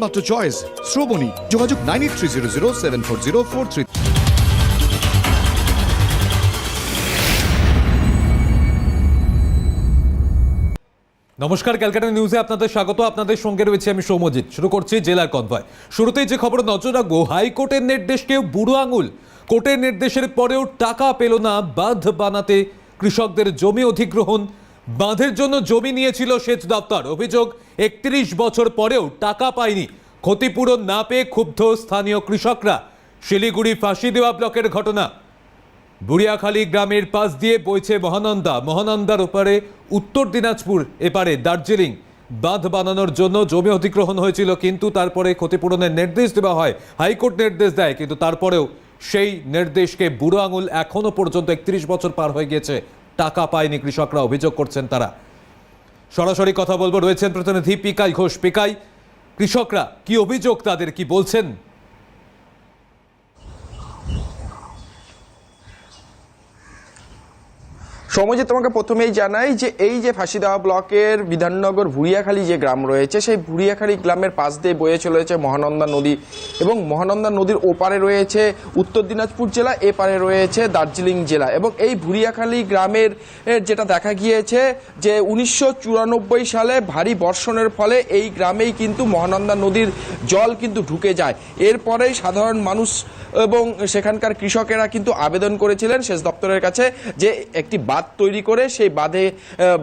একমাত্র চয়েস শ্রবণী। যোগাযোগ nine eight three zero zero seven four zero four three নমস্কার, ক্যালকাটা নিউজে আপনাদের স্বাগত। আপনাদের সঙ্গে রয়েছে আমি সৌমজিৎ শুরু করছি জেলার কনভয় শুরুতেই যে খবর নজর রাখব, হাইকোর্টের নির্দেশকে বুড়ো আঙুল। কোর্টের নির্দেশের পরেও টাকা পেল না বাঁধ বানাতে কৃষকদের জমি অধিগ্রহণ। বাঁধের জন্য জমি নিয়েছিল সেচ দপ্তর। অভিযোগ, একত্রিশ বছর পরেও টাকা পায়নি। ক্ষতিপূরণ না পেয়ে ক্ষুব্ধ স্থানীয় কৃষকরা। শিলিগুড়ি ফাঁসি দেওয়া ব্লকের ঘটনা। বুড়িয়াখালী গ্রামের পাশ দিয়ে বইছে মহানন্দা। মহানন্দার ওপারে উত্তর দিনাজপুর, এপারে দার্জিলিং। বাঁধ বানানোর জন্য জমি অধিগ্রহণ হয়েছিল, কিন্তু তারপরে ক্ষতিপূরণের নির্দেশ দেওয়া হয়। হাইকোর্ট নির্দেশ দেয়, কিন্তু তারপরেও সেই নির্দেশকে বুড়ো আঙুল এখনও পর্যন্ত একত্রিশ বছর পার হয়ে গিয়েছে। টাকা পায়নি কৃষকরা, অভিযোগ করছেন তারা। সরাসরি কথা বলব, রয়েছেন প্রতিনিধি পিকাই ঘোষ। পিকাই, কৃষকরা কি অভিযোগ তাদের, কি বলছেন? সৌমজিৎ তোমাকে প্রথমেই জানাই যে এই যে ফাঁসিদাওয়া ব্লকের বিধাননগর ভুড়িয়াখালী যে গ্রাম রয়েছে, সেই ভুড়িয়াখালী গ্রামের পাশ দিয়ে বয়ে চলেছে মহানন্দা নদী এবং মহানন্দা নদীর ওপারে রয়েছে উত্তর দিনাজপুর জেলা, এপারে রয়েছে দার্জিলিং জেলা এবং এই ভুড়িয়াখালী গ্রামের যেটা দেখা গিয়েছে যে উনিশশো চুরানব্বই সালে ভারী বর্ষণের ফলে এই গ্রামেই কিন্তু মহানন্দা নদীর জল কিন্তু ঢুকে যায়। এরপরেই সাধারণ মানুষ এবং সেখানকার কৃষকেরা কিন্তু আবেদন করেছিলেন সেচ দপ্তরের কাছে যে একটি বাঁধ তৈরি করে, সেই বাঁধে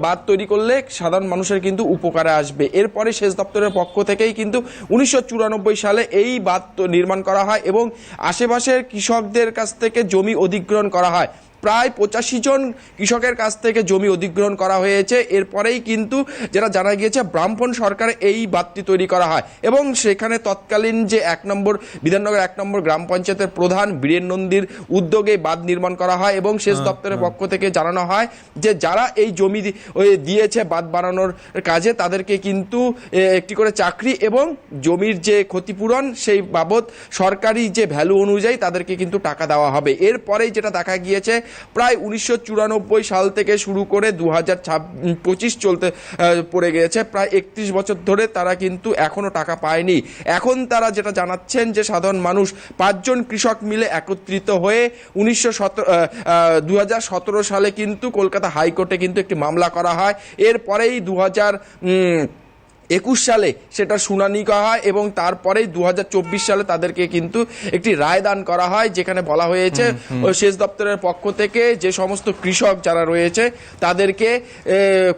বাঁধ তৈরি করলে সাধারণ মানুষের কিন্তু উপকারে আসবে। এরপরে সেচ দপ্তরের পক্ষ থেকেই কিন্তু উনিশশো চুরানব্বই সালে এই বাঁধ নির্মাণ করা হয় এবং আশেপাশের কৃষকদের কাছ থেকে জমি অধিগ্রহণ করা হয়। প্রায় পঁচাশি জন কৃষকের কাছ থেকে জমি অধিগ্রহণ করা হয়েছে। এরপরেই কিন্তু যেটা জানা গিয়েছে ব্রাহ্মণ সরকার এই বাঁধটি তৈরি করা হয় এবং সেখানে তৎকালীন যে এক নম্বর বিধাননগর এক নম্বর গ্রাম পঞ্চায়েতের প্রধান বীরেন নন্দীর উদ্যোগে বাঁধ নির্মাণ করা হয় এবং সেচ দপ্তরের পক্ষ থেকে জানানো হয় যে যারা এই জমি দিয়েছে বাঁধ বানানোর কাজে তাদেরকে কিন্তু একটি করে চাকরি এবং জমির যে ক্ষতিপূরণ সেই বাবদ সরকারি যে ভ্যালু অনুযায়ী তাদেরকে কিন্তু টাকা দেওয়া হবে। এরপরেই যেটা দেখা গিয়েছে প্রায় উনিশশো চুরানব্বই সাল থেকে শুরু করে দু হাজার পঁচিশ চলতে পড়ে গিয়েছে। প্রায় একত্রিশ বছর ধরে তারা কিন্তু এখনও টাকা পায়নি। এখন তারা যেটা জানাচ্ছেন যে, সাধারণ মানুষ পাঁচজন কৃষক মিলে একত্রিত হয়ে উনিশশো সতেরো সালে কিন্তু কলকাতা হাইকোর্টে কিন্তু একটি মামলা করা হয়। এরপরেই দু হাজার একুশ সালে সেটা শুনানি করা হয় এবং তারপরেই দুহাজার চব্বিশ সালে তাদেরকে কিন্তু একটি রায় দান করা হয় যেখানে বলা হয়েছে ওই সেচ দপ্তরের পক্ষ থেকে যে সমস্ত কৃষক যারা রয়েছে তাদেরকে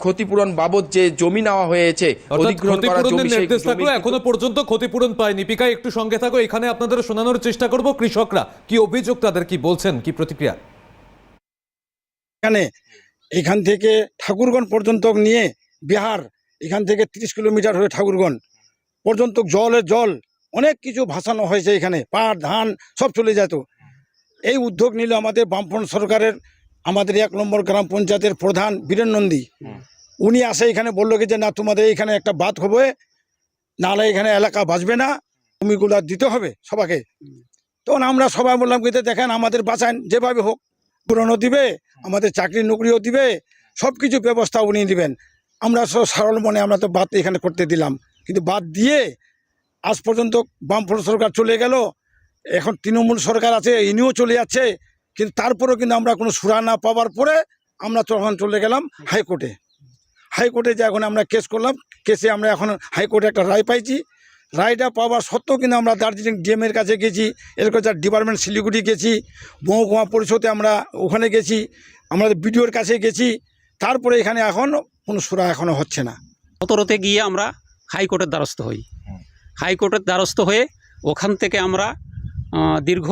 ক্ষতিপূরণ বাবদ যে জমি নেওয়া হয়েছে অধিগ্রহণ করা জমি এখনও পর্যন্ত ক্ষতিপূরণ পায়নি। পিকাই একটু সঙ্গে থাকো এখানে আপনাদের শোনানোর চেষ্টা করব কৃষকরা। কি অভিযোগ তাদের কি বলছেন কি প্রতিক্রিয়া? এখানে এখান থেকে ঠাকুরগঞ্জ পর্যন্ত নিয়ে বিহার এখান থেকে তিরিশ কিলোমিটার হয়ে ঠাকুরগঞ্জ পর্যন্ত জলের জল, অনেক কিছু ভাসানো হয়েছে এখানে, পাট, ধান, সব চলে যেত। এই উদ্যোগ নিল আমাদের বামফ্রন্ট সরকারের, আমাদের এক নম্বর গ্রাম পঞ্চায়েতের প্রধান বীরেন নন্দী। উনি আসে এখানে বলল কি যে, না, তোমাদের এখানে একটা বাদ হবে নাহলে এখানে এলাকা বাঁচবে না জমিগুলো দিতে হবে সবাকে। তখন আমরা সবাই বললাম কিন্তু দেখেন, আমাদের বাঁচান, যেভাবে হোক। পুরনো দিবে, আমাদের চাকরি নকরিও দিবে সব কিছু ব্যবস্থা উনি দিবেন। আমরা সব সরল মনে আমরা তো বাদ এখানে করতে দিলাম। কিন্তু বাদ দিয়ে আজ পর্যন্ত বামফ্রন্ট সরকার চলে গেল, এখন তৃণমূল সরকার আছে, ইনিও চলে যাচ্ছে, কিন্তু তারপরেও কিন্তু আমরা কোনো সুরা না পাওয়ার পরে আমরা তখন চলে গেলাম হাইকোর্টে। হাইকোর্টে যে এখন আমরা কেস করলাম, কেসে আমরা এখন হাইকোর্টে একটা রায় পাইছি। রায়টা পাওয়ার সত্ত্বেও কিন্তু আমরা দার্জিলিং ডিএমের কাছে গেছি, এরকম ডিপার্টমেন্ট শিলিগুড়ি গেছি, মহকুমা পরিষদে আমরা ওখানে গেছি, আমাদের বিডিওর কাছে গেছি তারপরে এখানে এখন কোনো সুরা এখনও হচ্ছে না। সতেরোতে গিয়ে আমরা হাইকোর্টের দ্বারস্থ হই। হাইকোর্টের দ্বারস্থ হয়ে ওখান থেকে আমরা দীর্ঘ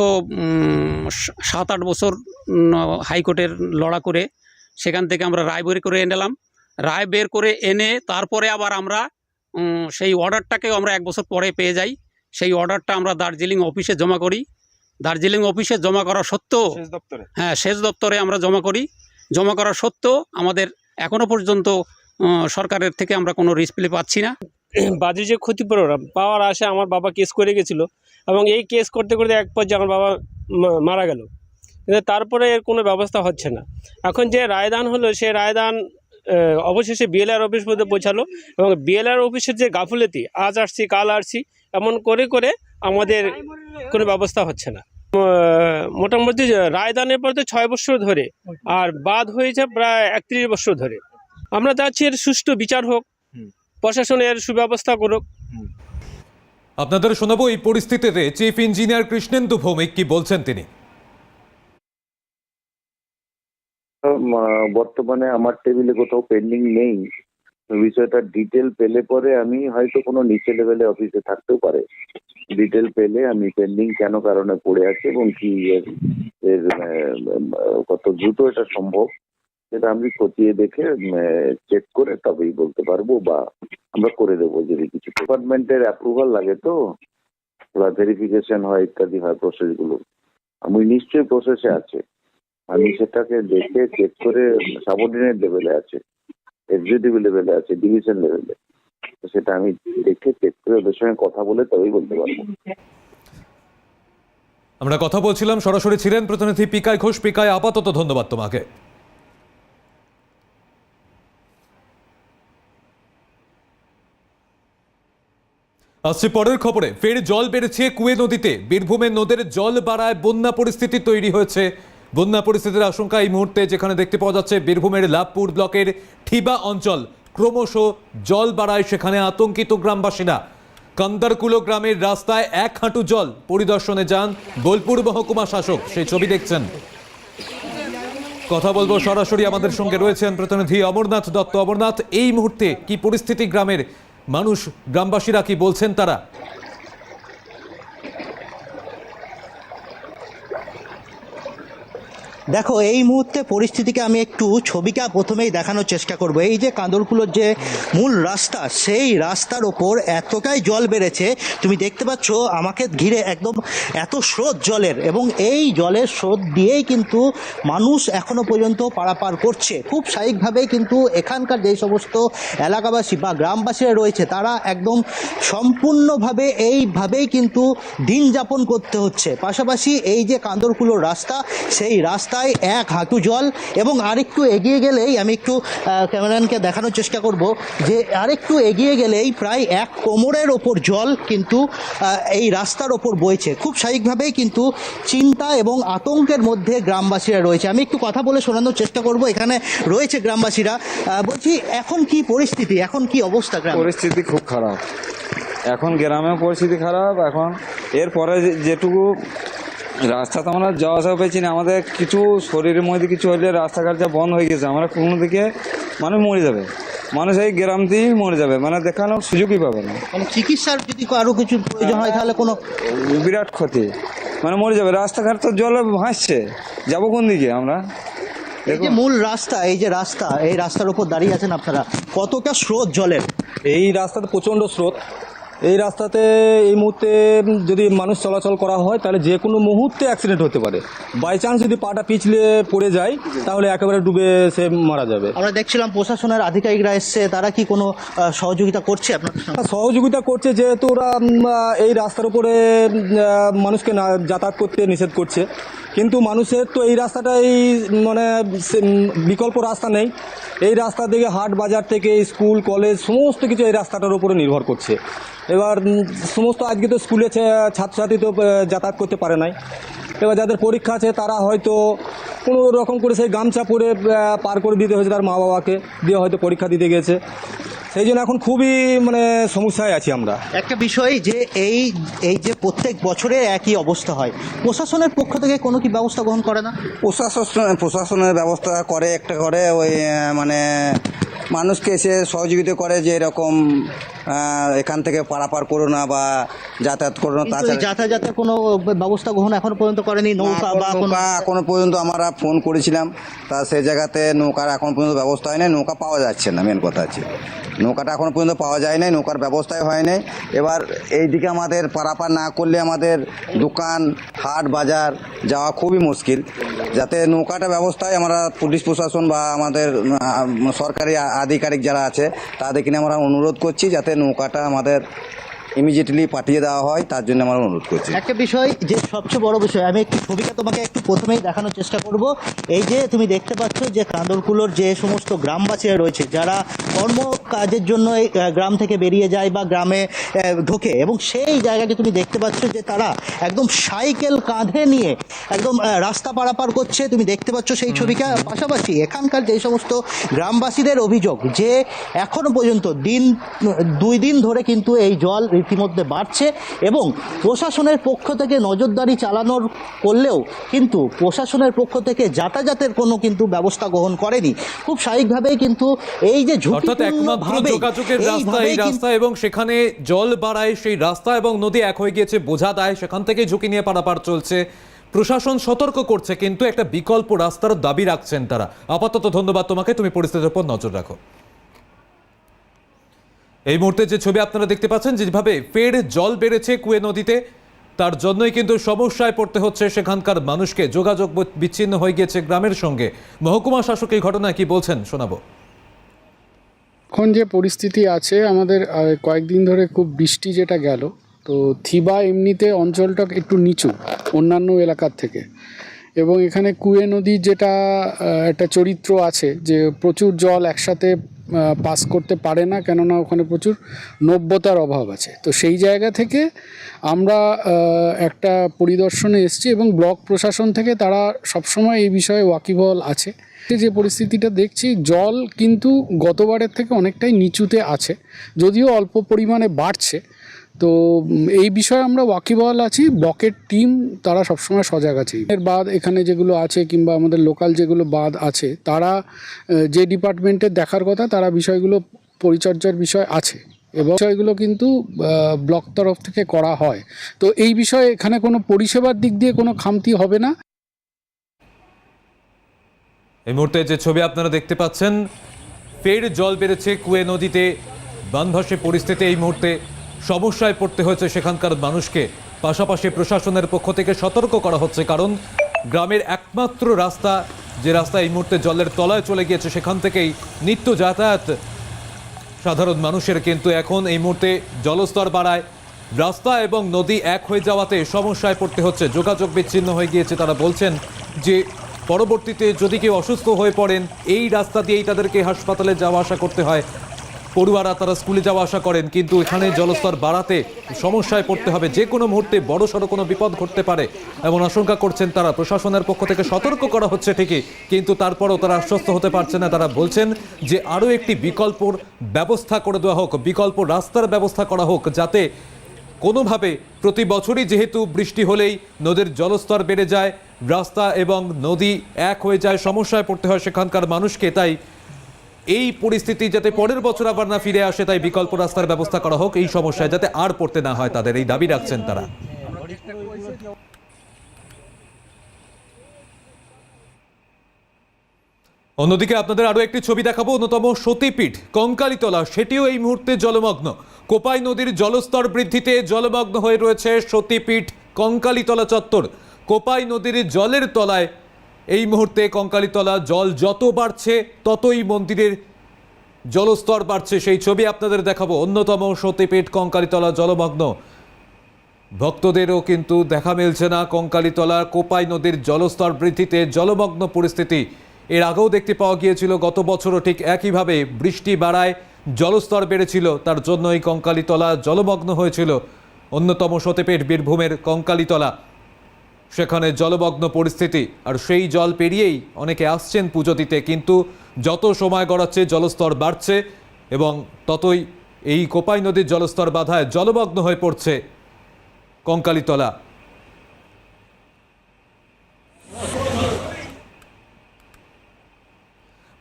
সাত আট বছর হাইকোর্টের লড়া করে সেখান থেকে আমরা রায় বের করে এনেলাম রায় বের করে এনে তারপরে আবার আমরা সেই অর্ডারটাকেও আমরা এক বছর পরে পেয়ে যাই। সেই অর্ডারটা আমরা দার্জিলিং অফিসে জমা করি। দার্জিলিং অফিসে জমা করা সত্ত্বেও হ্যাঁ সেচ দপ্তরে আমরা জমা করি। জমা করা সত্ত্বেও আমাদের এখনও পর্যন্ত সরকারের থেকে আমরা কোনো রিসপ্লে পাচ্ছি না। বাজে যে ক্ষতিপূরণ, পাওয়ার আশা আমার বাবা কেস করে গেছিল এবং এই কেস করতে করতে এক পর্যায়ে আমার বাবা মারা গেল। কিন্তু তারপরে এর কোনো ব্যবস্থা হচ্ছে না। এখন যে রায়দান হলো, সে রায়দান অবশেষে বিএলআর অফিস পর্যন্ত পৌঁছালো এবং বিএলআর অফিসের যে গাফুলতি, আজ আসছি, কাল আসছি, এমন করে করে আমাদের কোনো ব্যবস্থা হচ্ছে না। মোটামুটি রায়দানের পর তো ছয় বছর ধরে আর বাদ হয়েছে প্রায় একত্রিশ বছর ধরে। আমরা চাচ্ছি এর সুষ্ঠু বিচার হোক প্রশাসনের সুব্যবস্থা করুক। আপনাদের শোনাবো এই পরিস্থিতিতে চিফ ইঞ্জিনিয়ার কৃষ্ণেন্দু ভৌমিক কি বলছেন তিনি? বর্তমানে আমার টেবিলে কোথাও পেন্ডিং নেই। বিষয়টা ডিটেল পেলে পরে আমি হয়তো কোনো নিচে লেভেলে অফিসে থাকতেও পারে। ডিটেল পেলে আমি পেন্ডিং কেন কারণে পড়ে আছে এবং কি এর কত দ্রুত এটা সম্ভব, সেটা আমি খতিয়ে দেখে চেক করে তবেই বলতে পারব বা আমরা করে দেবো যদি কিছু। ডিপার্টমেন্টের অ্যাপ্রুভাল লাগে তো, বা ভেরিফিকেশন হয় ইত্যাদি হয় প্রসেসগুলো আমি নিশ্চয়ই প্রসেসে আছে। আমি সেটাকে দেখে চেক করে সাবঅর্ডিনেট লেভেলে আছে এক্সিকিউটিভ লেভেলে আছে ডিভিশন লেভেলে তো সেটা আমি দেখে চেক ওদের সঙ্গে কথা বলে তবেই বলতে পারব। আমরা কথা বলছিলাম, সরাসরি ছিলেন প্রতিনিধি পিকায় ঘোষ। পিকায় আপাতত ধন্যবাদ তোমাকে। আসছে পরের খবরে। ফের জল বেড়েছে কুয়ে নদীতে। বীরভূমের নদের জল বাড়ায় বন্যা পরিস্থিতি তৈরি হয়েছে। বন্যা পরিস্থিতির আশঙ্কা এই মুহূর্তে যেখানে দেখতে পাওয়া যাচ্ছে, বীরভূমের লাভপুর ব্লকের ঠিবা অঞ্চল। ক্রমশ জল বাড়ায় সেখানে আতঙ্কিত গ্রামবাসীরা। কান্দারকুলো গ্রামের রাস্তায় এক হাঁটু জল। পরিদর্শনে যান বোলপুর মহকুমা শাসক। সেই ছবি দেখছেন। কথা বলব সরাসরি আমাদের সঙ্গে রয়েছেন প্রতিনিধি অমরনাথ দত্ত। অমরনাথ, এই মুহূর্তে কি পরিস্থিতি গ্রামের মানুষ, গ্রামবাসীরা কি বলছেন তারা? দেখো, এই মুহূর্তে পরিস্থিতিকে আমি একটু ছবিটা প্রথমেই দেখানোর চেষ্টা করব। এই যে কাঁদরকুলোর যে মূল রাস্তা, সেই রাস্তার ওপর এতটাই জল বেড়েছে, তুমি দেখতে পাচ্ছ আমাকে ঘিরে একদম এত স্রোত জলের এবং এই জলের স্রোত দিয়েই কিন্তু মানুষ এখনও পর্যন্ত পারাপার করছে। খুব স্বাভাবিকভাবেই কিন্তু এখানকার যে সমস্ত এলাকাবাসী বা গ্রামবাসীরা রয়েছে, তারা একদম সম্পূর্ণভাবে এইভাবেই কিন্তু দিন যাপন করতে হচ্ছে। পাশাপাশি এই যে কান্দরকুলোর রাস্তা, সেই রাস্তায় এক হাঁটু জল এবং আরেকটু এগিয়ে গেলেই আমি একটু ক্যামেরাম্যানকে দেখানোর চেষ্টা করব যে আরেকটু এগিয়ে গেলেই প্রায় এক কোমরের ওপর জল কিন্তু এই রাস্তার ওপর বইছে। খুব স্বাভাবিকভাবেই কিন্তু চিন্তা এবং আতঙ্কের মধ্যে গ্রামবাসীরা রয়েছে। আমি একটু কথা বলে শোনানোর চেষ্টা করব। এখানে রয়েছে গ্রামবাসীরা। বলছি, এখন কি পরিস্থিতি? এখন কি অবস্থা গ্রাম? পরিস্থিতি খুব খারাপ। এখন গ্রামেও পরিস্থিতি খারাপ। এখন এরপরে যেটুকু রাস্তা তো আমরা যাওয়া আসা পেয়েছি না আমাদের কিছু শরীরের মধ্যে কিছু হলে রাস্তাঘাট যা বন্ধ হয়ে গেছে আমরা কোনো দিকে মানুষ মরে যাবে। মানুষ এই গ্রাম দিয়েই মরে যাবে মানে দেখানোর সুযোগই পাবে না। মানে চিকিৎসার যদি আরও কিছু প্রয়োজন হয় তাহলে কোনো বিরাট ক্ষতি। মানে মরে যাবে রাস্তাঘাট তো জলে ভাসছে যাব কোন দিকে আমরা? এই যে মূল রাস্তা এই যে রাস্তা এই রাস্তার উপর দাঁড়িয়ে আছেন আপনারা কতটা স্রোত জলের? এই রাস্তাতে প্রচণ্ড স্রোত। এই রাস্তাতে এই মুহূর্তে যদি মানুষ চলাচল করা হয় তাহলে যে কোনো মুহূর্তে অ্যাক্সিডেন্ট হতে পারে। বাই চান্স যদি পাটা পিছলে পড়ে যায় তাহলে একেবারে ডুবে সে মারা যাবে। আমরা দেখছিলাম প্রশাসনের আধিকারিকরা এসছে তারা কি কোনো সহযোগিতা করছে আপনার আর সহযোগিতা করছে যেহেতু ওরা এই রাস্তার উপরে মানুষকে না যাতায়াত করতে নিষেধ করছে। কিন্তু মানুষের তো এই রাস্তাটাই মানে বিকল্প রাস্তা নেই। এই রাস্তা থেকে হাট বাজার থেকে স্কুল, কলেজ সমস্ত কিছু এই রাস্তাটার উপরে নির্ভর করছে। এবার সমস্ত আজকে তো স্কুলে ছাত্রছাত্রী তো যাতায়াত করতে পারে নাই। এবার যাদের পরীক্ষা আছে তারা হয়তো কোনো রকম করে সেই গামছা পরে পার করে দিতে হয়েছে তার মা বাবাকে দিয়ে হয়তো পরীক্ষা দিতে গেছে। সেই জন্য এখন খুবই মানে সমস্যায় আছি আমরা। একটা বিষয় যে এই এই যে প্রত্যেক বছরে একই অবস্থা হয় প্রশাসনের পক্ষ থেকে কোনো কি ব্যবস্থা গ্রহণ করে না? প্রশাসন প্রশাসনের ব্যবস্থা করে একটা করে ওই মানে মানুষকে এসে সহযোগিতা করে যে এরকম এখান থেকে পারাপার করো না বা যাতায়াত করো না তাছাড়া যাতায়াতের কোনো ব্যবস্থা গ্রহণ এখনও পর্যন্ত করেনি নৌকা বা নৌকা এখনও পর্যন্ত আমরা ফোন করেছিলাম। তা সেই জায়গাতে নৌকার এখন পর্যন্ত ব্যবস্থা হয় নাই নৌকা পাওয়া যাচ্ছে না মেন কথা আছে নৌকাটা এখনও পর্যন্ত পাওয়া যায় নাই নৌকার ব্যবস্থাই হয় নাই। এবার এইদিকে আমাদের পারাপার না করলে আমাদের দোকান হাট বাজার যাওয়া খুবই মুশকিল। যাতে নৌকাটা ব্যবস্থায় আমরা পুলিশ প্রশাসন বা আমাদের সরকারি আধিকারিক যারা আছে তাদেরকে নিয়ে আমরা অনুরোধ করছি যাতে নৌকাটা আমাদের ইমিডিয়েটলি পাঠিয়ে দেওয়া হয়, তার জন্য আমার অনুরোধ করছি। একটা বিষয়, যে সবচেয়ে বড় বিষয়, আমি একটি ছবিটা তোমাকে একটু প্রথমেই দেখানোর চেষ্টা করব। এই যে তুমি দেখতে পাচ্ছ যে কাঁদরকুলোর যে সমস্ত গ্রামবাসীরা রয়েছে, যারা কর্ম কাজের জন্য এই গ্রাম থেকে বেরিয়ে যায় বা গ্রামে ঢোকে, এবং সেই জায়গাকে তুমি দেখতে পাচ্ছ যে তারা একদম সাইকেল কাঁধে নিয়ে একদম রাস্তা পারাপার করছে। তুমি দেখতে পাচ্ছ সেই ছবিটা পাশাপাশি এখানকার যে সমস্ত গ্রামবাসীদের অভিযোগ, যে এখনও পর্যন্ত দিন, দুই দিন ধরে কিন্তু এই জল রীতিমধ্যে বাড়ছে এবং প্রশাসনের পক্ষ থেকে নজরদারি চালানোর করলেও কিন্তু প্রশাসনের পক্ষ থেকে যাতায়াতের কোনো কিন্তু ব্যবস্থা গ্রহণ করেনি। খুব স্বাভাবিকভাবেই কিন্তু এই যে অর্থাৎ একমাত্র যোগাযোগের রাস্তা এই রাস্তা এবং সেখানে জল বাড়ায় সেই রাস্তা এবং নদী এক হয়ে গিয়েছে বোঝা দেয় সেখান থেকে ঝুঁকি নিয়ে পারাপার চলছে। প্রশাসন সতর্ক করছে কিন্তু একটা বিকল্প রাস্তার দাবি রাখছেন তারা। আপাতত ধন্যবাদ তোমাকে তুমি পরিস্থিতির উপর নজর রাখো। এই মুহূর্তে যে ছবি আপনারা দেখতে পাচ্ছেন, যেভাবে ফের জল বেড়েছে কুয়ে নদীতে, তার জন্যই কিন্তু সমস্যায় পড়তে হচ্ছে সেখানকার মানুষকে। যোগাযোগ বিচ্ছিন্ন হয়ে গিয়েছে গ্রামের সঙ্গে। মহকুমা শাসক এই ঘটনায় কি বলছেন, শোনাবো। এখন যে পরিস্থিতি আছে, আমাদের কয়েকদিন ধরে খুব বৃষ্টি যেটা গেল, তো থিবা এমনিতে অঞ্চলটা একটু নিচু, অন্যান্য এলাকার থেকে। এবং এখানে কুয়ে নদী যেটা একটা চরিত্র আছে, যে প্রচুর জল একসাথে পাস করতে পারে না, কেননা ওখানে প্রচুর নব্যতার অভাব আছে। তো সেই জায়গা থেকে আমরা একটা পরিদর্শনে এসেছি এবং ব্লক প্রশাসন থেকে তারা সবসময় এই বিষয়ে ওয়াকিবল আছে। যে পরিস্থিতিটা দেখছি, জল কিন্তু গতবারের থেকে অনেকটাই নিচুতে আছে, যদিও অল্প পরিমাণে বাড়ছে তো এই বিষয়ে আমরা ওয়াকিবহাল আছি। ব্লকের টিম তারা সবসময় সজাগ আছে। এর বাদ এখানে যেগুলো আছে কিংবা আমাদের লোকাল যেগুলো বাদ আছে, তারা যে ডিপার্টমেন্টের দেখার কথা, তারা বিষয়গুলো পরিচর্যার বিষয় আছে। এবং বিষয়গুলো কিন্তু ব্লক তরফ থেকে করা হয়। তো এই বিষয়ে এখানে কোনো পরিষেবার দিক দিয়ে কোনো খামতি হবে না। এই মুহূর্তে যে ছবি আপনারা দেখতে পাচ্ছেন, ফের জল বেড়েছে কুয়ে নদীতে। বানভাসে পরিস্থিতি এই মুহূর্তে সমস্যায় পড়তে হয়েছে সেখানকার মানুষকে। পাশাপাশি প্রশাসনের পক্ষ থেকে সতর্ক করা হচ্ছে, কারণ গ্রামের একমাত্র রাস্তা, যে রাস্তা এই মুহূর্তে জলের তলায় চলে গিয়েছে, সেখান থেকেই নিত্য যাতায়াত সাধারণ মানুষের। কিন্তু এখন এই মুহূর্তে জলস্তর বাড়ায়, রাস্তা এবং নদী এক হয়ে যাওয়াতে সমস্যায় পড়তে হচ্ছে। যোগাযোগ বিচ্ছিন্ন হয়ে গিয়েছে, তারা বলছেন যে পরবর্তীতে যদি কেউ অসুস্থ হয়ে পড়েন, এই রাস্তা দিয়েই তাদেরকে হাসপাতালে যাওয়া আসা করতে হয়। পড়ুয়ারা তারা স্কুলে যাওয়া আসা করেন, কিন্তু এখানে জলস্তর বাড়াতে সমস্যায় পড়তে হবে। যে কোনো মুহূর্তে বড় সড়ো কোনো বিপদ ঘটতে পারে, এমন আশঙ্কা করছেন তারা। প্রশাসনের পক্ষ থেকে সতর্ক করা হচ্ছে ঠিকই, কিন্তু তারপরও তারা আশ্বস্ত হতে পারছে না। তারা বলছেন যে আরও একটি বিকল্পর ব্যবস্থা করে দেওয়া হোক, বিকল্প রাস্তার ব্যবস্থা করা হোক, যাতে কোনোভাবে প্রতি বছরই যেহেতু বৃষ্টি হলেই নদীর জলস্তর বেড়ে যায়, রাস্তা এবং নদী এক হয়ে যায়, সমস্যায় পড়তে হয় সেখানকার মানুষকে, তাই এই পরিস্থিতি যাতে পরের বছর আবার না ফিরে আসে, তাই বিকল্প রাস্তার ব্যবস্থা করা হোক, এই সমস্যায় যাতে আর পড়তে না হয় তাদের, এই দাবি রাখছেন তারা। অন্যদিকে আপনাদের আরও একটি ছবি দেখাবো, অন্যতম সতীপীঠ, কঙ্কালীতলা, সেটিও এই মুহূর্তে জলমগ্ন। কোপাই নদীর জলস্তর বৃদ্ধিতে জলমগ্ন হয়ে রয়েছে সতীপীঠ কঙ্কালীতলা চত্বর। কোপাই নদীর জলের তলায় এই মুহূর্তে কঙ্কালীতলা জল যত বাড়ছে, ততই মন্দিরের জলস্তর বাড়ছে। সেই ছবি আপনাদের দেখাবো। অন্যতম সতীপীঠ কঙ্কালীতলা জলমগ্ন। ভক্তদেরও কিন্তু দেখা মিলছে না কঙ্কালীতলা কোপাই নদীর জলস্তর বৃদ্ধিতে জলমগ্ন পরিস্থিতি। এর আগেও দেখতে পাওয়া গিয়েছিল, গত বছরও ঠিক একইভাবে বৃষ্টি বাড়ায় জলস্তর বেড়েছিল, তার জন্য এই কঙ্কালীতলা জলমগ্ন হয়েছিল। অন্যতম সতেপেট বীরভূমের কঙ্কালীতলা। সেখানে জলমগ্ন পরিস্থিতি, আর সেই জল পেরিয়েই অনেকে আসছেন পুজো দিতে, কিন্তু যত সময় গড়াচ্ছে জলস্তর বাড়ছে এবং ততই এই কোপাই নদীর জলস্তর বাধায় জলমগ্ন হয়ে পড়ছে কঙ্কালীতলা।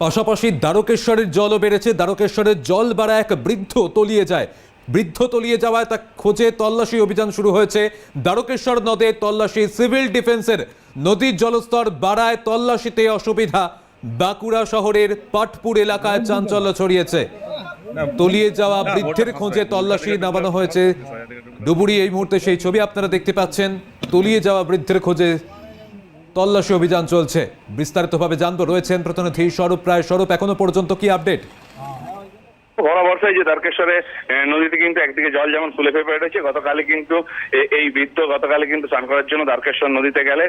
পাশাপাশি দ্বারকেশ্বরের জলও বেড়েছে, দ্বারকেশ্বরের জল বাড়া এক বৃদ্ধ তলিয়ে যায়। বৃদ্ধ তলিয়ে যাওয়ায় তা খোঁজে তল্লাশি অভিযান শুরু হয়েছে। দ্বারকেশ্বর নদে তল্লাশি সিভিল ডিফেন্সের। নদীর জলস্তর বাড়ায় তল্লাশিতে অসুবিধা। বাঁকুড়া শহরের পাটপুর এলাকায় চাঞ্চল্য ছড়িয়েছে। তলিয়ে যাওয়া বৃদ্ধের খোঁজে তল্লাশি নামানো হয়েছে। ডুবুরি এই মুহূর্তে সেই ছবি আপনারা দেখতে পাচ্ছেন। তলিয়ে যাওয়া বৃদ্ধের খোঁজে তল্লাশি অভিযান চলছে। বিস্তারিতভাবে জানব, রয়েছেন প্রতিনিধি স্বরূপ প্রায় স্বরূপ, এখনও পর্যন্ত কি আপডেট? ভরা বর্ষায় যে দ্বারকেশ্বরে আহ, নদীতে কিন্তু একদিকে জল যেমন ফুলে ফেপে উঠেছে গতকালে কিন্তু এই বৃদ্ধ গতকালে কিন্তু স্নান করার জন্য দ্বারকেশ্বর নদীতে গেলে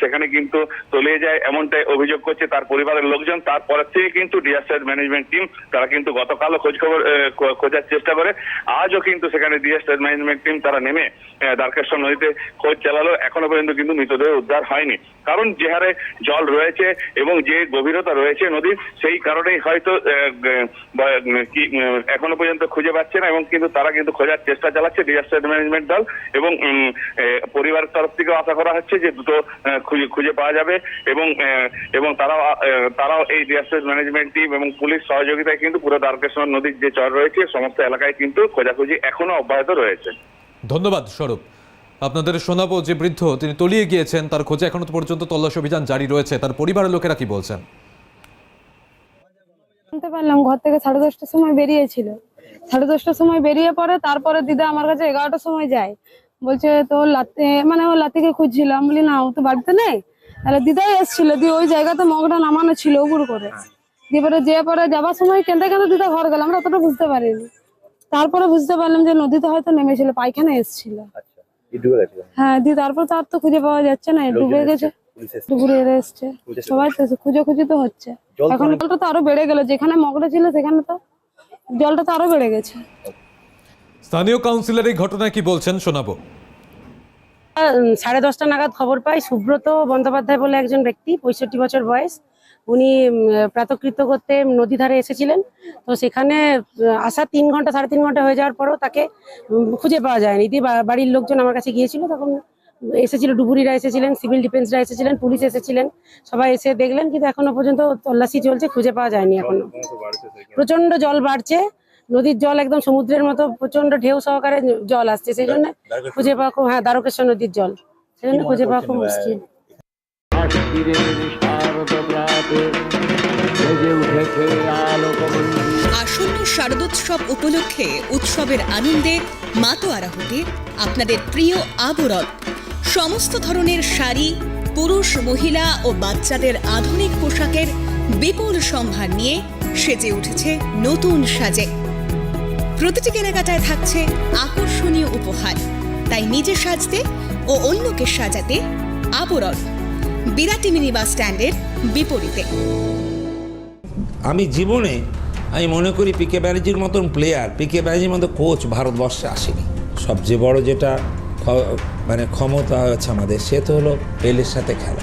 সেখানে কিন্তু তলিয়ে যায় এমনটাই অভিযোগ করছে তার পরিবারের লোকজন। তারপর থেকে কিন্তু ডিজাস্টার ম্যানেজমেন্ট টিম তারা কিন্তু গতকালও খোঁজ খবর খোঁজার চেষ্টা করে। আজও কিন্তু সেখানে ডিজাস্টার ম্যানেজমেন্ট টিম তারা নেমে আহ, দ্বারকেশ্বর নদীতে খোঁজ চালালো। এখনও পর্যন্ত কিন্তু মৃতদেহ উদ্ধার হয়নি। কারণ যে হারে জল রয়েছে এবং যে গভীরতা রয়েছে নদীর সেই কারণেই হয়তো কি এখনও পর্যন্ত খুঁজে পাচ্ছে না এবং কিন্তু তারা কিন্তু খোঁজার চেষ্টা চালাচ্ছে ডিজাস্টার ম্যানেজমেন্ট দল এবং পরিবারের তরফ থেকেও আশা করা হচ্ছে যে দুটো খুঁজে খুঁজে পাওয়া যাবে এবং এবং তারাও তারাও এই ডিজাস্টার ম্যানেজমেন্ট টিম এবং পুলিশ সহযোগিতায় কিন্তু পুরো দ্বারকেশ্বর নদীর যে চর রয়েছে, সমস্ত এলাকায় কিন্তু খোঁজাখুঁজি এখনও অব্যাহত রয়েছে। ধন্যবাদ স্বরূপ আপনাদের শোনাবো যে বৃদ্ধ, তিনি তলিয়ে গিয়েছেন, তার খোঁজে এখনও পর্যন্ত তল্লাশি অভিযান জারি রয়েছে, তার পরিবারের লোকেরা কি বলছেন? জানতে পারলাম ঘর থেকে সাড়ে দশটার সময় বেরিয়েছিল। সাড়ে দশটার সময় বেরিয়ে পরে তারপরে দিদা আমার কাছে এগারোটার সময় যায়। বলছে তো লাতি মানে ও লাতিকে খুঁজছিলাম। বলি না ও তো বাড়িতে নেই। তাহলে দিদাই এসেছিল। দিয়ে ওই জায়গাতে মগটা নামানো ছিল উপর করে। দিয়ে পরে যে পরে যাবার সময় কেঁদে কেঁদে দিদা ঘর গেলাম আমরা অতটা বুঝতে পারিনি। তারপরে বুঝতে পারলাম যে নদীতে হয়তো নেমেছিল পায়খানা এসেছিল। হ্যাঁ দিয়ে তারপর তার তো খুঁজে পাওয়া যাচ্ছে না। ডুবে গেছে। ডুবুরে এসছে। সবাই তো খুঁজে খুঁজে তো হচ্ছে। এখন জলটা তো আরও বেড়ে গেল যেখানে মগটা ছিল সেখানে তো জলটা তো আরও বেড়ে গেছে। স্থানীয় কাউন্সিলর এই ঘটনায় কি বলছেন শোনাবো। সাড়ে দশটা নাগাদ খবর পাই সুব্রত বন্দ্যোপাধ্যায় বলে একজন ব্যক্তি পঁয়ষট্টি বছর বয়স। উনি উম, প্রাতকৃত্য করতে নদী ধারে এসেছিলেন। তো সেখানে আসা তিন ঘণ্টা সাড়ে তিন ঘণ্টা হয়ে যাওয়ার পরও তাকে খুঁজে পাওয়া যায়নি। দিয়ে বাড়ির লোকজন আমার কাছে গিয়েছিল তখন এসেছিল ডুবুরিরা এসেছিলেন সিভিল ডিফেন্সরা এসেছিলেন পুলিশ এসেছিলেন সবাই এসে দেখলেন কিন্তু এখনও পর্যন্ত তল্লাশি চলছে খুঁজে পাওয়া যায়নি এখনও। প্রচণ্ড জল বাড়ছে নদীর জল একদম সমুদ্রের মতো প্রচণ্ড ঢেউ সহকারে জল আসছে সেই জন্য খুঁজে পাওয়া খুব হ্যাঁ দ্বারকেশ্বর নদীর জল সেই জন্য খুঁজে পাওয়া খুব মুশকিল। আসন্ন শারদোৎসব উপলক্ষে উৎসবের আনন্দে মাতোয়ারা হতে আপনাদের প্রিয় আবরণ সমস্ত ধরনের শাড়ি, পুরুষ, মহিলা ও বাচ্চাদের আধুনিক পোশাকের বিপুল সম্ভার নিয়ে সেজে উঠেছে নতুন সাজে। প্রতিটি কেনাকাটায় থাকছে আকর্ষণীয় উপহার। তাই নিজে সাজতে ও অন্যকে সাজাতে আবরণ। বিরাটি মিনি বাস স্ট্যান্ডের বিপরীতে। আমি জীবনে, আমি মনে করি পিকে ব্যানার্জির মতন প্লেয়ার পিকে ব্যানার্জির মতো কোচ ভারতবর্ষে আসেনি। সবচেয়ে বড় যেটা মানে ক্ষমতা হচ্ছে আমাদের, সে তো হলো পেলের সাথে খেলা।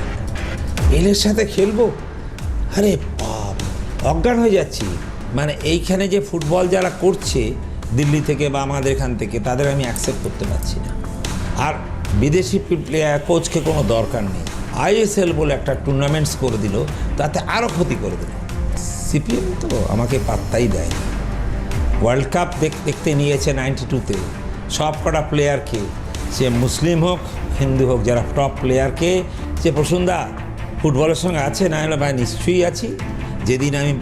পেলের সাথে খেলব? আরে বাপ, অজ্ঞান হয়ে যাচ্ছি। মানে এইখানে যে ফুটবল যারা করছে দিল্লি থেকে বা আমাদের এখান থেকে, তাদের আমি অ্যাকসেপ্ট করতে পারছি না। আর বিদেশি প্লেয়ার কোচকে কোনো দরকার নেই। আইএসএল বলে একটা টুর্নামেন্টস করে দিল, তাতে আরও ক্ষতি করে দিল। সিপিএম তো আমাকে পাত্তাই দেয়নি। ওয়ার্ল্ড কাপ দেখ, দেখতে নিয়েছে নাইনটি টুতে সব কটা প্লেয়ারকে সে মুসলিম হোক, হিন্দু হোক, যারা টপ প্লেয়ারকে যে প্রসন্দা ফুটবলের সঙ্গে আছে না হলে ভাই নিশ্চয়ই আছি। যেদিন আমি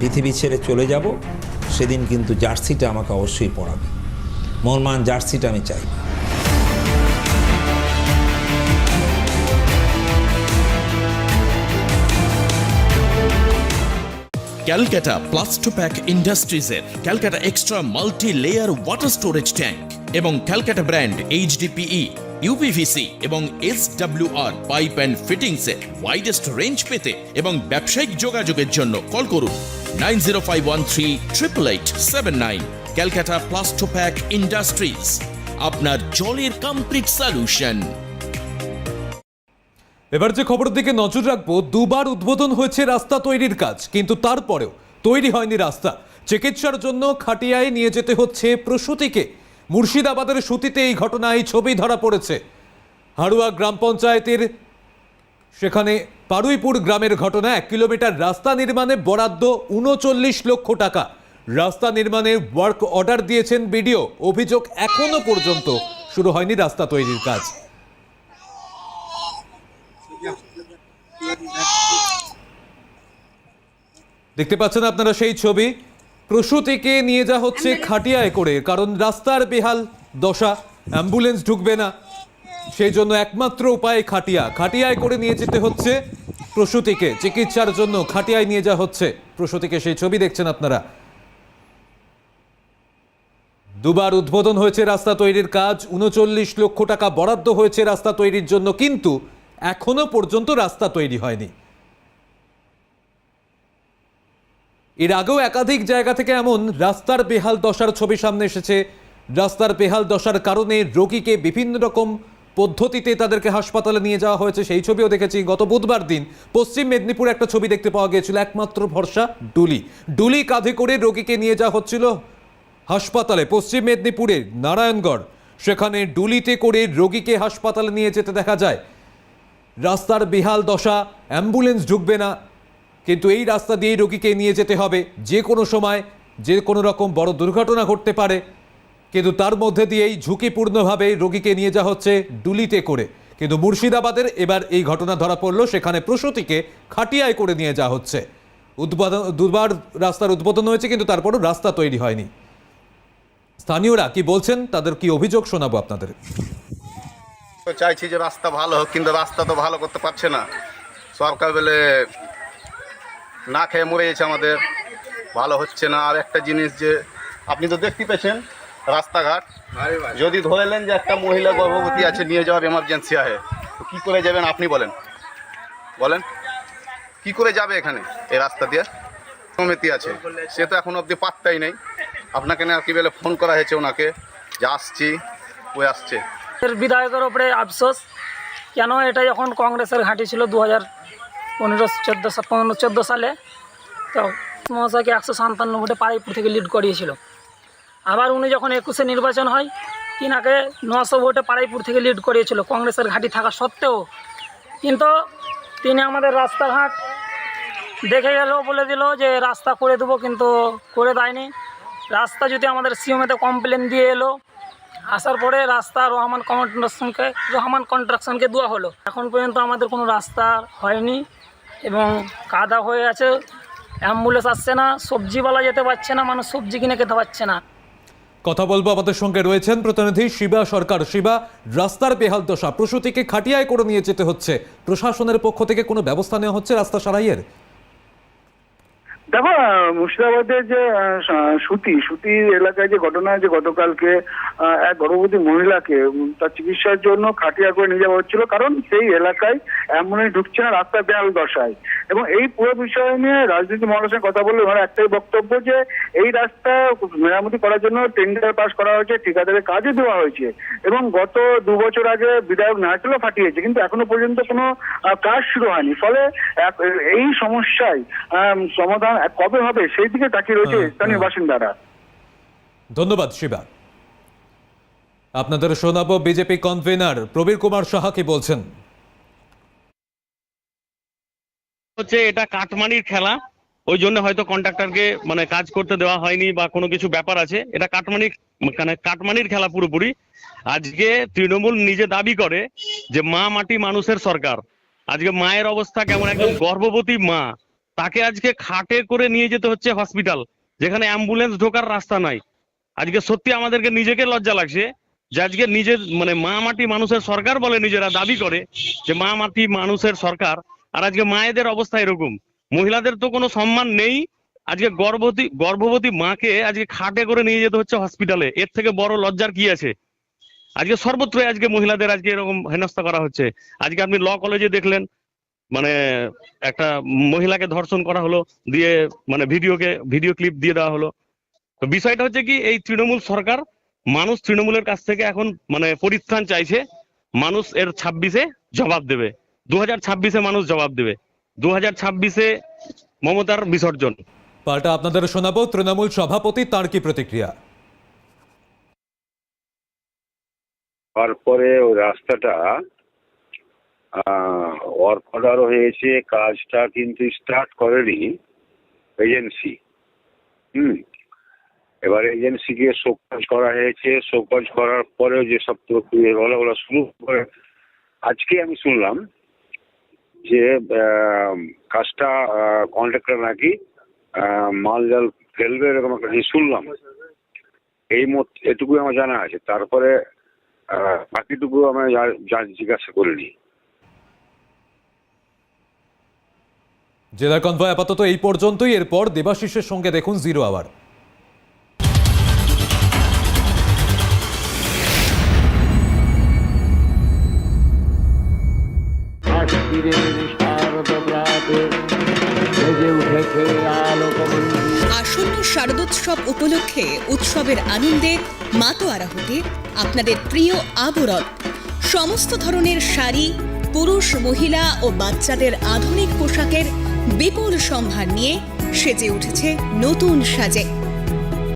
পৃথিবী ছেড়ে চলে যাব, সেদিন কিন্তু জার্সিটা আমাকে অবশ্যই পড়াবে মোহনমান জার্সিটা আমি চাই। Calcutta Plastopack ইন্ডাস্ট্রিজের, Calcutta extra multi layer water storage tank. এবং ক্যালকাটা ব্র্যান্ড এইচডিপিই ইউপিভিসি এবং এস আর পাইপ অ্যান্ড ফিটিংসের ওয়াইডেস্ট রেঞ্জ পেতে এবং ব্যবসায়িক যোগাযোগের জন্য কল করুন nine zero five one three triple eight seven nine, Calcutta Plastopack industries আপনার জলের কমপ্লিট সলিউশন এবার যে খবরের দিকে নজর রাখব, দুবার উদ্বোধন হয়েছে রাস্তা তৈরির কাজ, কিন্তু তারপরেও তৈরি হয়নি রাস্তা। চিকিৎসার জন্য খাটিয়ায় নিয়ে যেতে হচ্ছে প্রসূতিকে। মুর্শিদাবাদের সুতিতে এই ঘটনায় ছবি ধরা পড়েছে। হাড়ুয়া গ্রাম পঞ্চায়েতের সেখানে পারুইপুর গ্রামের ঘটনা, এক কিলোমিটার রাস্তা নির্মাণে বরাদ্দ উনচল্লিশ লক্ষ টাকা। রাস্তা নির্মাণে ওয়ার্ক অর্ডার দিয়েছেন বিডিও। অভিযোগ এখনও পর্যন্ত শুরু হয়নি রাস্তা তৈরির কাজ। দেখতে পাচ্ছেন আপনারা সেই ছবি? প্রসূতিকে নিয়ে যা হচ্ছে খাটিয়ায় করে কারণ রাস্তার বেহাল দশা অ্যাম্বুলেন্স ঢুকবে না। সেই জন্য একমাত্র উপায় খাটিয়া। খাটিয়ায় করে নিয়ে যেতে হচ্ছে প্রসূতিকে। চিকিৎসার জন্য খাটিয়ায় নিয়ে যাওয়া হচ্ছে প্রসূতিকে। সেই ছবি দেখছেন আপনারা। দুবার উদ্বোধন হয়েছে রাস্তা তৈরির কাজ। উনচল্লিশ লক্ষ টাকা বরাদ্দ হয়েছে রাস্তা তৈরির জন্য কিন্তু এখনও পর্যন্ত রাস্তা তৈরি হয়নি। এর আগেও একাধিক জায়গা থেকে এমন রাস্তার বেহাল দশার ছবি সামনে এসেছে। রাস্তার বেহাল দশার কারণে রোগীকে বিভিন্ন রকম পদ্ধতিতে তাদেরকে হাসপাতালে নিয়ে যাওয়া হয়েছে। সেই ছবিও দেখেছি, গত বুধবার দিন পশ্চিম মেদিনীপুরে একটা ছবি দেখতে পাওয়া গিয়েছিল, একমাত্র ভরসা ডুলি। ডুলি কাঁধে করে রোগীকে নিয়ে যাওয়া হচ্ছিল হাসপাতালে, পশ্চিম মেদিনীপুরের নারায়ণগড়। সেখানে ডুলিতে করে রোগীকে হাসপাতালে নিয়ে যেতে দেখা যায়। রাস্তার বেহাল দশা, অ্যাম্বুলেন্স ঢুকবে না কিন্তু এই রাস্তা দিয়েই রোগীকে নিয়ে যেতে হবে। যে কোনো সময় যে কোনো রকম বড় দুর্ঘটনা ঘটতে পারে। কিন্তু তার মধ্যে দিয়েই ঝুঁকিপূর্ণভাবে রোগীকে নিয়ে যাওয়া হচ্ছে ডুলিতে করে। কিন্তু মুর্শিদাবাদের এবার এই ঘটনা ধরা পড়ল, সেখানে প্রসূতিকে খাটিয়ায় করে নিয়ে যাওয়া হচ্ছে। উদ্বোধন, দুবার রাস্তার উদ্বোধন হয়েছে, কিন্তু তারপরও রাস্তা তৈরি হয়নি। স্থানীয়রা কি বলছেন, তাদের কি অভিযোগ শোনাবো আপনাদের? চাইছি যে রাস্তা ভালো হোক, কিন্তু রাস্তা তো ভালো করতে পারছে না। সরকার বলে না খেয়ে মরে গেছে আমাদের। ভালো হচ্ছে না। আর একটা জিনিস যে আপনি তো দেখতে পেয়েছেন রাস্তাঘাট। যদি ধরেলেন যে একটা মহিলা গর্ভবতী আছে নিয়ে যাওয়ার এমার্জেন্সি আছে কী করে যাবেন আপনি বলেন? বলেন কি করে যাবে এখানে এই রাস্তা দিয়ে? সমিতি আছে। সে তো এখন অবধি পাত্তাই নেই। আপনাকে না কি বলে ফোন করা হয়েছে ওনাকে? যে আসছি ওই আসছে। এর বিধায়কের ওপরে আফসোস। কেন এটা যখন কংগ্রেসের ঘাঁটি ছিল দু হাজার পনেরো, চোদ্দ পনেরো, চোদ্দ সালে তো মহাশয়কে একশো সাতান্ন ভোটে পাড়াইপুর থেকে লিড করিয়েছিল। আবার উনি যখন একুশে নির্বাচন হয় তিনাকে নশো ভোটে পাড়াইপুর থেকে লিড করিয়েছিল, কংগ্রেসের ঘাঁটি থাকা সত্ত্বেও। কিন্তু তিনি আমাদের রাস্তাঘাট দেখে গেল, বলে দিল যে রাস্তা করে দেবো, কিন্তু করে দেয়নি। রাস্তা যদি আমাদের সিওমেতে কমপ্লেন দিয়ে এলো, আসার পরে রাস্তা রহমান কন্ট্রাকশনকে রহমান কন্ট্রাকশনকে দেওয়া হলো। এখন পর্যন্ত আমাদের কোনো রাস্তা হয়নি। এবং কাদা হয়ে আছে, অ্যাম্বুলেন্স আসছে না, সবজিওয়ালা যেতে পারছে না, মানুষ সবজি কিনে খেতে পারছে না। কথা বলব আমাদের সঙ্গে রয়েছেন প্রতিনিধি শিবা সরকার। শিবা, রাস্তার বেহাল দশা, প্রসূতিকে খাটিয়ায় করে নিয়ে যেতে হচ্ছে। প্রশাসনের পক্ষ থেকে কোনো ব্যবস্থা নেওয়া হচ্ছে রাস্তা সারাইয়ের? দেখো মুর্শিদাবাদের যে সুতি সুতি এলাকায় যে ঘটনা যে গতকালকে এক গর্ভবতী মহিলাকে তার চিকিৎসার জন্য খাটিয়া করে নিয়ে যাওয়া হচ্ছিল, কারণ সেই এলাকায় অ্যাম্বুলেন্স ঢুকছে না রাস্তা বেহাল দশায়। এবং এই পুরো বিষয় নিয়ে রাজনীতি মহলের সঙ্গে কথা বললে ওনার একটাই বক্তব্য যে, এই রাস্তা মেরামতি করার জন্য টেন্ডার পাস করা হয়েছে, ঠিকাদারের কাজে দেওয়া হয়েছে। এবং গত দু বছর আগে বিধায়ক নারকেলও ফাটিয়েছে, কিন্তু এখনও পর্যন্ত কোনো কাজ শুরু হয়নি। ফলে এই সমস্যায় সমাধান কবে হবে? সেই দিকে তাকিয়ে রয়েছে হ্যাঁ, স্থানীয় বাসিন্দারা। ধন্যবাদ শিবা। আপনাদের শোনাবো বিজেপি কনভেনার প্রবীর কুমার সাহা কি বলছেন? হচ্ছে এটা কাটমানির খেলা। ওই জন্য হয়তো কন্ট্রাক্টরকে মানে কাজ করতে দেওয়া হয়নি বা কোনো কিছু ব্যাপার আছে। এটা কাটমানি মানে কাটমানির খেলা পুরোপুরি। আজকে তৃণমূল নিজে দাবি করে যে মা মাটি মানুষের সরকার। আজকে মায়ের অবস্থা কেমন? একদম গর্ভবতী মা। তাকে আজকে খাটে করে নিয়ে যেতে হচ্ছে হসপিটাল যেখানে অ্যাম্বুলেন্স ঢোকার রাস্তা নাই। আজকে সত্যি আমাদেরকে নিজেকে লজ্জা লাগছে যে আজকে নিজের মানে মা মাটি মানুষের সরকার বলে নিজেরা দাবি করে যে মা মাটি মানুষের সরকার, আর আজকে মায়েদের অবস্থা এরকম। মহিলাদের তো কোনো সম্মান নেই। আজকে গর্ভবতী গর্ভবতী মাকে আজকে খাটে করে নিয়ে যেতে হচ্ছে হসপিটালে এর থেকে বড় লজ্জার কি আছে? আজকে সর্বত্রই আজকে মহিলাদের আজকে এরকম হেনস্থা করা হচ্ছে। আজকে আপনি ল কলেজে দেখলেন মানে একটা মহিলাকে ধর্ষণ করা হলো দিয়ে মানে ভিডিওকে ভিডিও ক্লিপ দিয়ে দেওয়া হলো। তো বিষয়টা হচ্ছে কি এই তৃণমূল সরকার মানুষ তৃণমূলের কাছ থেকে এখন মানে পরিত্রাণ চাইছে মানুষ এর ছাব্বিশে জবাব দেবে। দু হাজার ছাব্বিশে মানুষ জবাব দেবে। দু হাজার ছাব্বিশে মমতার বিসর্জন। পাল্টা আপনাদের শোনাবো তৃণমূল সভাপতি তার কি প্রতিক্রিয়া? তারপরে ওই রাস্তাটা ওয়ার্ক অর্ডার হয়েছে, কাজটা কিন্তু স্টার্ট করেনি এজেন্সি হুম, এবার এজেন্সিকে শোকজ করা হয়েছে। শোকজ করার পরেও যেসব প্রক্রিয়াগুলো শুরু করে, আজকে আমি শুনলাম যে কাজটা কন্ট্রাক্টর নাকি মাল জাল ফেলবে এরকম একটা জিনিস শুনলাম। এই মত এটুকুই আমার জানা আছে। তারপরে বাকিটুকু আমি জিজ্ঞাসা করিনি। জেলার কনভয় আপাতত এই পর্যন্তই। এরপর দেবাশিসের সঙ্গে দেখুন জিরো আওয়ার। আসন্ন শারদোৎসব উপলক্ষে উৎসবের আনন্দে মাতোয়ারা হতে আপনাদের প্রিয় আবরণ। সমস্ত ধরনের শাড়ি, পুরুষ, মহিলা ও বাচ্চাদের আধুনিক পোশাকের বিপুল সম্ভার নিয়ে সেজে উঠেছে নতুন সাজে।